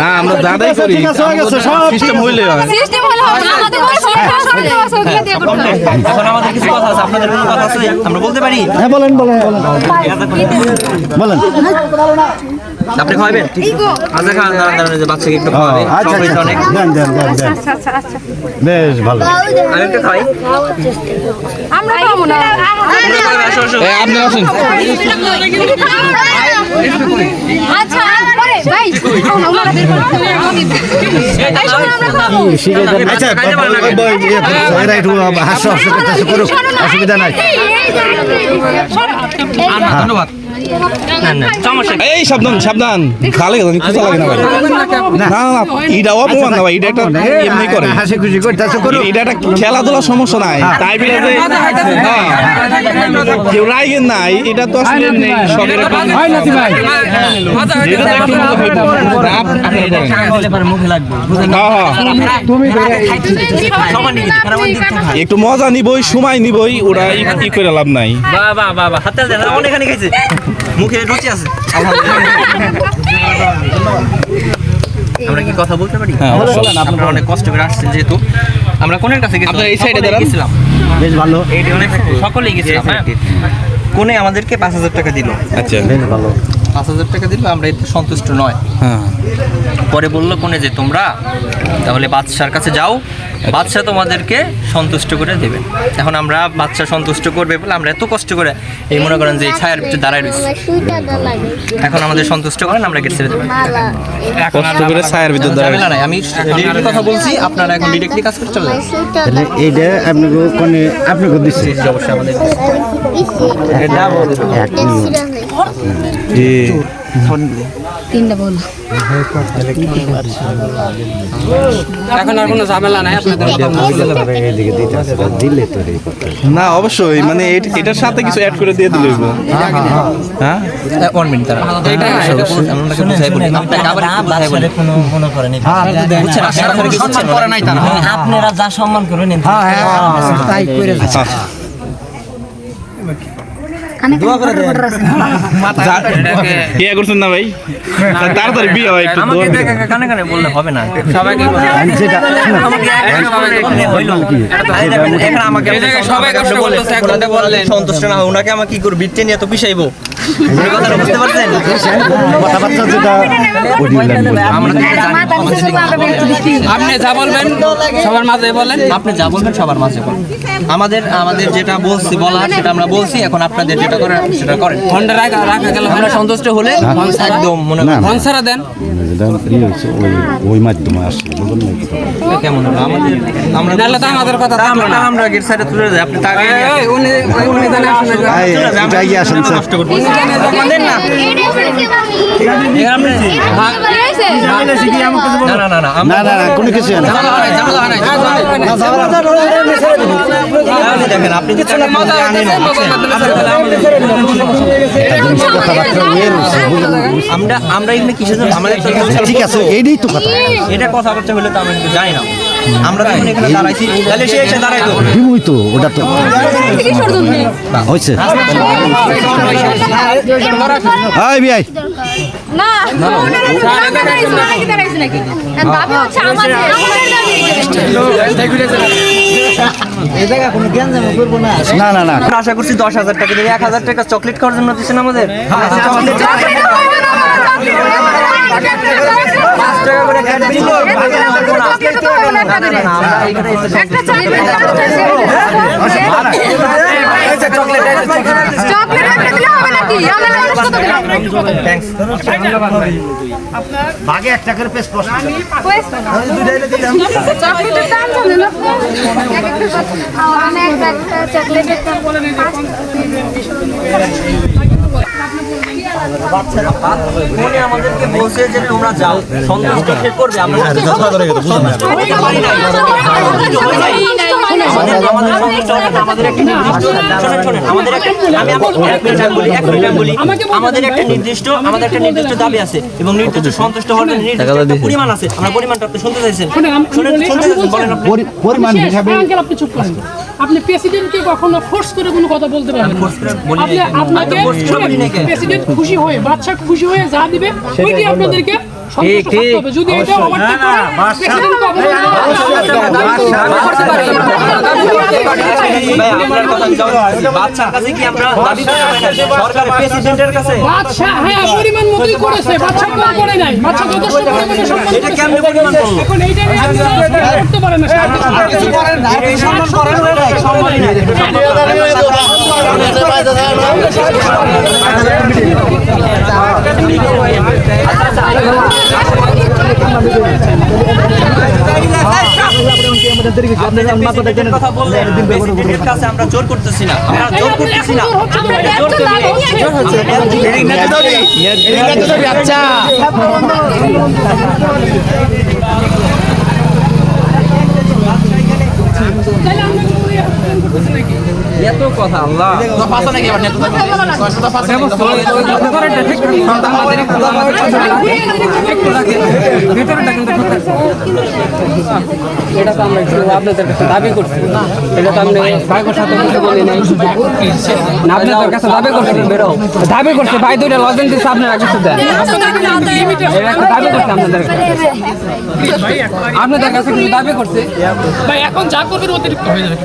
না আমরা দাদাই করি। হয়ে সিস্টেম হইলে হয়। সিস্টেম হলে আমাদের কোনো সমস্যা হবে। এখন আমাদের কিছু কথা আছে আপনাদের কোনো কথা আছে? আমরা বলতে পারি? হ্যাঁ বলেন বলেন বলেন। বলেন। আপনি খাওয়াবেন? আচ্ছা খান দাঁড়ান দাঁড়ান যে বাচ্চাকে একটু খাওয়াবে। আচ্ছা অনেক। দেন দেন দেন দেন। বেশ ভালো। আমি একটু খাই। আমরা খাব না। আসো আসো এই আপনি আসেন। আচ্ছা। আচ্ছা ইয়ে অসুবিধা নাই ধন্যবাদ এই সাবধান সাবধান খালে গেছে খুঁজা লাগে না না না না এটা অপমান না ভাই এটা একটা এমনি করে হাসি খুশি করতেছে করুক এটা একটা খেলাধুলার সমস্যা নাই তাই বলে যে হ্যাঁ, কেউ রাইগেন না এটা তো আসলে নেই এটা তো একটু মজা হইতো হ্যাঁ, হ্যাঁ। একটু নিবই সময় নিবই ওরা ই- করে লাভ নাই বাহ বাহ হাতে অনেকখানি খাইছে মুখে রুচি আছে। আমরা কি কথা বলতে পারি? হ্যাঁ, আপনারা অনেক কষ্ট করে আসছেন যেহেতু। আমরা কোনের কাছে গেছিলাম আপনারা এই এ গেছিলাম। বেশ ভালো। এইটি অনেক সকলেই গেছিলাম হ্যাঁ। কোনে আমাদেরকে পাঁচ হাজার টাকা দিল। আচ্ছা। বেশ ভালো। পাঁচ হাজার টাকা দিল আমরা এতে সন্তুষ্ট নয়। হ্যাঁ। পরে বলল কোনে যে তোমরা তাহলে বাদশার কাছে যাও বাদশা তোমাদেরকে সন্তুষ্ট করে দেবে। এখন আমরা বাচ্চা সন্তুষ্ট করবে বলে আমরা এত কষ্ট করে এই মনে করেন যে এই ছায়ার ভিতরে দাঁড়ায় রয়েছি। এখন আমাদের সন্তুষ্ট করেন আমরা গেট ছেড়ে দেবেন কষ্ট করে ছায়ের ভিতর দাঁড়ায় নাই। আমি ডিরেক্টলি কথা বলছি আপনারা এখন ডিরেক্টলি কাজ করে চলে যান। এইটা আপনাকে কোনে আপনাকে দিচ্ছে অবশ্যই আমাদের জি। তিনটা এখন আর কোনো ঝামেলা নাই আপনাদের দিলে তো না অবশ্যই মানে এটার সাথে কিছু অ্যাড করে দিয়ে দিলে হ্যাঁ ওয়ান মিনিট তারা এটা আমরা বুঝাই বলি আপনাকে আবার বুঝাই বলি বুঝছেন আপনারা কোনো করে নাই তারা আপনারা যা সম্মান করেন তাই করে আচ্ছা। যা- বিয়ে করছেন না ভাই? তাড়াতাড়ি বিয়ে হয় একটু আমাকে দোয়া কানে কানে বললে হবে না। সবাইকে আমি যেটা আমাকে এখানে হইল আরে দেখেন, এখানে আমাকে এই জায়গায় সবাই কষ্ট করতেছে, এখন ওনাকে বললেন। সন্তুষ্ট না ওনাকে আমাকে কি করে বিটে নিয়ে তো পিছাইবো কথাটা বুঝতে পারছেন? কথাবার্তা যেটা বডি ল্যাঙ্গুয়েজ আমরা তো এটা জানি। মাথা নিচে দেবো, আমরা বের করে দিচ্ছি। আপনি যা বলবেন সবার মাঝে বলেন। আপনি যা বলবেন সবার মাঝে বলেন। আমাদের আমাদের যেটা বলছি বলা সেটা আমরা বলছি। এখন আপনাদের যেটা করেন আপনি সেটা করেন। ফোনটা রাখা রাখা গেল আমরা সন্তুষ্ট হলে একদম মনে করেন। ফোন ছাড়া দেন। যেটা ইয়ে ওই ওই মাধ্যমে আসছে কি? কেমন হলো? আমাদের আমরা নাহলে তো আমাদের কথা আমরা না। আমরা গেট সাইডে তুলে যাই আপনি তাকে উনি উনি জানে আসলে এই, এটা এগিয়ে আসেন। স্যার। নষ্ট করব আমাদের না। আপনি কি কিছু। তাহলে দেখেন আপনি জানেন বুঝলেন না? আমরা আমরা এখানে কিছু আমাদের ঠিক আছে এইটাই তো কথা। এটা কথাবার্তা হলে তো আমরা কিন্তু জানি না। আমরা তো এখন এখানে দাঁড়াইছি। তাহলে সে এসে দাঁড়াইতো বিমুই তো ওটা তো হয়েছে। হাই বিআই। না, না না আশা করছি দশ হাজার টাকা দেবে। এক হাজার টাকা চকলেট খাওয়ার জন্য দিচ্ছেন আমাদের। চকলেট ভাগে একটা করে পেস প্রশ্ন আমাদেরকে বলছে যে তোমরা যাও সন্তুষ্ট করবে আমরা আমাদের আমাদের একটা নির্দিষ্ট শোনেন শোনেন আমাদের একটা নির্দিষ্ট আমাদের একটা নির্দিষ্ট দাবি আছে। এবং নির্দিষ্ট সন্তুষ্ট হওয়ার নির্দিষ্ট পরিমাণ আছে। আমরা পরিমাণটা আপনি শুনতে চাইছেন? পরিমাণ হিসাবে আপনি চুপ করেন। আপনি প্রেসিডেন্টকে কখনো ফোর্স করে কোনো কথা বলতে পারবেন আপনি আপনাকে প্রেসিডেন্ট খুশি হয়ে বাচ্চা খুশি হয়ে যা দিবে ওইটি আপনাদেরকে থাকতে হবে যদি এটা ওভারটেক করে প্রেসিডেন্টকে অবমাননা ভাই আপনার কথা আমি জবাব দিচ্ছি। বাচ্চার কাছে কি আমরা দাবি করতে পারি সরকার প্রেসিডেন্টের কাছে বাচ্চা হ্যাঁ পরিমাণ মতোই করেছে বাচ্চা কম করে নাই বাচ্চা যথেষ্ট পরিমাণে সম্মান এটা কেমনে পরিমাণ করল? এখন এইটা নিয়ে করতে পারেন না কিছু করেন না সম্মান করেন না সম্মানই নাই কথা বললেন প্রেসিডেন্টের কাছে আমরা জোর করতেছি না জোর করতেছি না আচ্ছা এত কথা আল্লাহ। এটা তো আমরা একটু আপনাদের কাছে দাবি করছি। এটা তো আমরা ভাইগোর সাথে কিছু বলি নাই। আপনাদের কাছে দাবি করছি দাবি করছে ভাই দুইটা লজেন দিচ্ছে আপনারা কিছু দেন। এটা একটা দাবি করছে আপনাদের কাছে। আপনাদের কাছে কিছু দাবি করছে। ভাই এখন যা করবেন অতিরিক্ত হয়ে যাবে।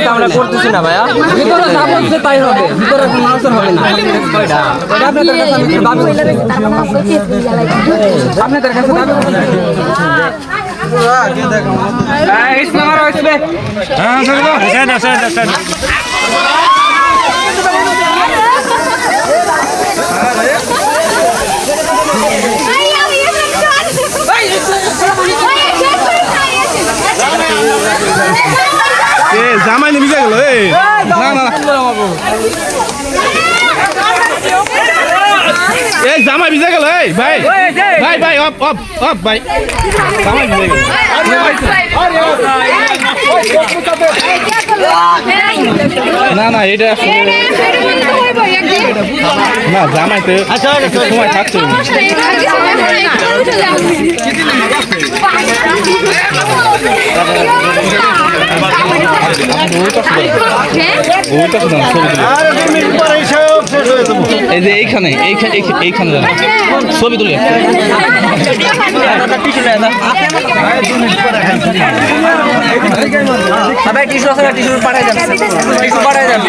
অতিরিক্ত আমরা করতেছি না ভাইয়া। ভিতরে যা বলছে তাই হবে ভিতরে কোনো আনসার হবে না। আপনাদের কাছে আমি দাবি করছি। আপনাদের কাছে দাবি করছি। হ্যাঁ হ্যাঁ হ্যাঁ ইসমে জামাই নিবি গেল না না না। এই জামাই ভিজে গেল এই ভাই। ভাই ভাই অপ অপ অপ ভাই। জামাই ভিজে গেল। না না এটা না জামাই তো একটু সময় থাকছে। না, এই যে এইখানে এইখানে ছবি তুলে সবাই আছে না টিস্যু পাঠাই যাবে টিস্যু পাঠাই যাবে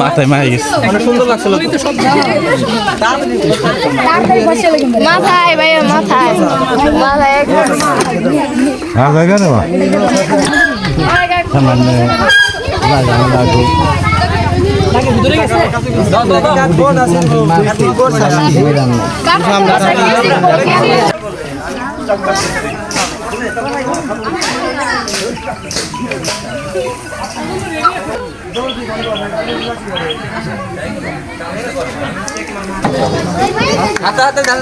মাথায় মারা গেছে। অনেক সুন্দর লাগছিল মাথায় ভাই মাথায়। মাথায় হাতে হাতে যান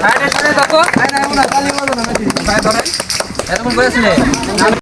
সাইডে সাইডে থাকো এরকম করেছিলে